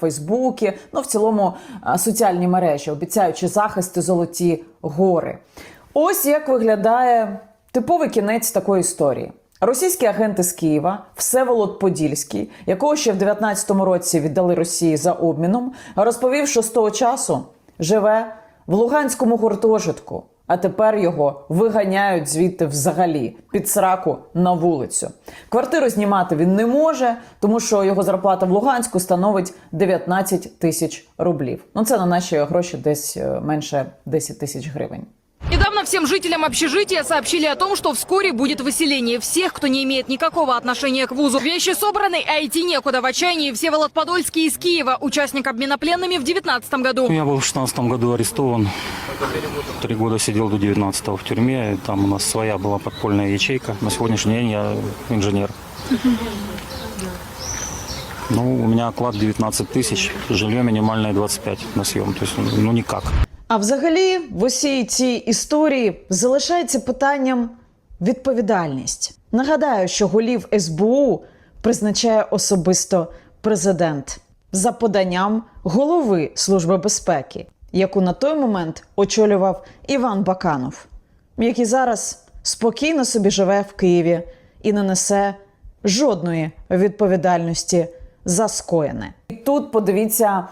фейсбуки, ну в цілому е, соціальні мережі, обіцяючи захист золоті гори. Ось як виглядає типовий кінець такої історії. Російські агенти з Києва, Всеволод Подільський, якого ще в 19-му році віддали Росії за обміном, розповів, що з того часу живе в Луганському гуртожитку, а тепер його виганяють звідти взагалі під сраку на вулицю. Квартиру знімати він не може, тому що його зарплата в Луганську становить 19 тисяч рублів. Ну це на наші гроші десь е, менше 10 тисяч гривень. Недавно всем жителям общежития сообщили о том, что вскоре будет выселение всех, кто не имеет никакого отношения к вузу. Вещи собраны, а идти некуда. В отчаянии Всеволод Подольский из Киева, участник обмена пленными в 2019 году. Я был в 16 году арестован. Три года сидел до 19 в тюрьме. Там у нас своя была подпольная ячейка. На сегодняшний день я инженер. Ну, у меня оклад 19 тысяч, жилье минимальное 25 на съем. То есть, ну, никак. А взагалі, в усій цій історії залишається питанням відповідальність. Нагадаю, що голів СБУ призначає особисто президент за поданням голови Служби безпеки, яку на той момент очолював Іван Баканов, який зараз спокійно собі живе в Києві і не несе жодної відповідальності за скоєне. І тут подивіться